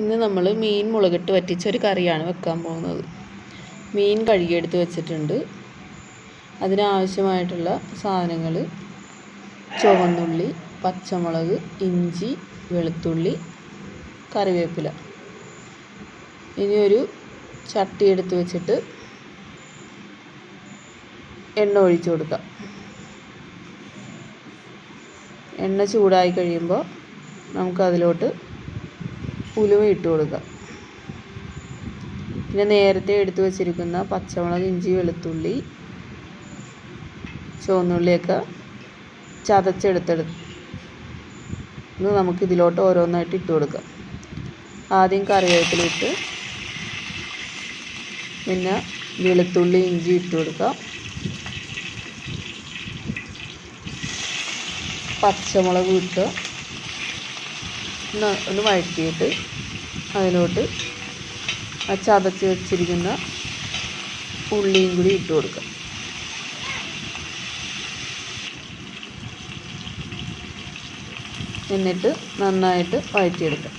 ഇന്ന് നമ്മൾ മീൻ മുളകിട്ട് വറ്റിച്ച ഒരു കറിയാണ് വെക്കാൻ പോകുന്നത്. മീൻ കഴുകിയെടുത്ത് വെച്ചിട്ടുണ്ട്. അതിനാവശ്യമായിട്ടുള്ള സാധനങ്ങൾ ചുവന്നുള്ളി പച്ചമുളക് ഇഞ്ചി വെളുത്തുള്ളി കറിവേപ്പില. ഇനി ഒരു ചട്ടി എടുത്ത് വെച്ചിട്ട് എണ്ണ ഒഴിച്ചു കൊടുക്കാം. എണ്ണ ചൂടായി കഴിയുമ്പോൾ നമുക്കതിലോട്ട് ഉലുവ ഇട്ട് കൊടുക്കുക. പിന്നെ നേരത്തെ എടുത്തു വച്ചിരിക്കുന്ന പച്ചമുളക് ഇഞ്ചി വെളുത്തുള്ളി ചുവന്നുള്ളിയൊക്കെ ചതച്ചെടുത്തെടുത്ത് നമുക്ക് ഇതിലോട്ട് ഓരോന്നായിട്ട് ഇട്ട് കൊടുക്കാം. ആദ്യം കറിവേപ്പിലിട്ട് പിന്നെ വെളുത്തുള്ളി ഇഞ്ചി ഇട്ട് കൊടുക്കാം. പച്ചമുളക് ഇട്ട് ഒന്ന് ഒന്ന് വഴറ്റിയിട്ട് അതിലോട്ട് ആ ചതച്ച് വെച്ചിരിക്കുന്ന ഉള്ളിയും കൂടി ഇട്ട് കൊടുക്കുക. എന്നിട്ട് നന്നായിട്ട് വഴറ്റിയെടുക്കുക.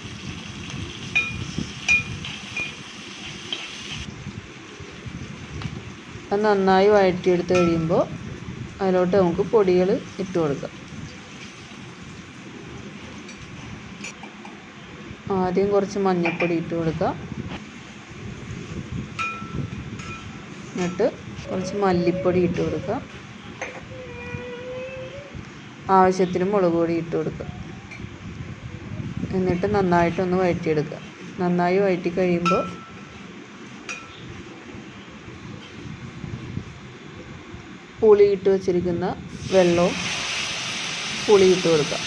അത് നന്നായി വഴറ്റിയെടുത്ത് കഴിയുമ്പോൾ അതിലോട്ട് നമുക്ക് പൊടികൾ ഇട്ട് കൊടുക്കാം ആദ്യം കുറച്ച് മഞ്ഞൾപ്പൊടി ഇട്ട് കൊടുക്കുക. എന്നിട്ട് കുറച്ച് മല്ലിപ്പൊടി ഇട്ട് കൊടുക്കുക. ആവശ്യത്തിന് മുളക് പൊടി ഇട്ട് കൊടുക്കുക. എന്നിട്ട് നന്നായിട്ടൊന്ന് വഴറ്റിയെടുക്കുക. നന്നായി വഴറ്റി കഴിയുമ്പോൾ പുളി ഇട്ട് വെച്ചിരിക്കുന്ന വെള്ളവും പുളി ഇട്ട് കൊടുക്കുക.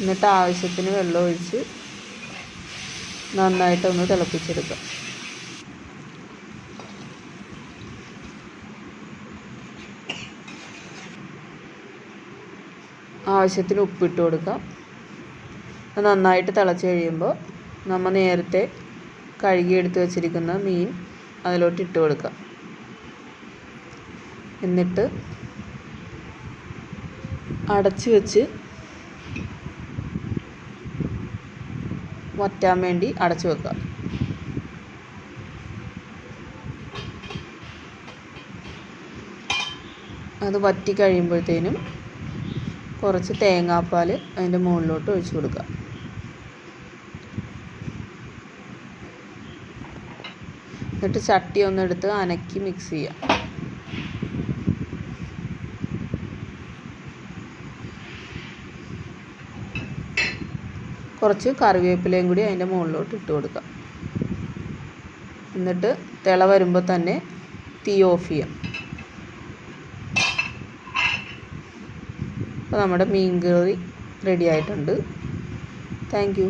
എന്നിട്ട് ആവശ്യത്തിന് വെള്ളം ഒഴിച്ച് നന്നായിട്ടൊന്ന് തിളപ്പിച്ചെടുക്കാം. ആവശ്യത്തിന് ഉപ്പിട്ട് കൊടുക്കാം. നന്നായിട്ട് തിളച്ച് കഴിയുമ്പോൾ നമ്മൾ നേരത്തെ കഴുകിയെടുത്ത് വെച്ചിരിക്കുന്ന മീൻ അതിലോട്ട് ഇട്ട് കൊടുക്കാം. എന്നിട്ട് അടച്ച് വെച്ച് വറ്റാൻ വേണ്ടി അടച്ചു വെക്കുക. അത് വറ്റി കഴിയുമ്പോഴത്തേനും കുറച്ച് തേങ്ങാപ്പാൽ അതിന്റെ മുകളിലോട്ട് ഒഴിച്ചു കൊടുക്കുക. എന്നിട്ട് ചട്ടി ഒന്നെടുത്ത് അനക്കി മിക്സ് ചെയ്യുക. കുറച്ച് കറിവേപ്പിലയും കൂടി അതിന്റെ മുകളിലോട്ട് ഇട്ട് കൊടുക്കുക എന്നിട്ട് തിള വരുമ്പോൾ തന്നെ തീ ഓഫ് ചെയ്യാം. അപ്പോൾ നമ്മുടെ മീൻ കറി റെഡി ആയിട്ടുണ്ട്. താങ്ക്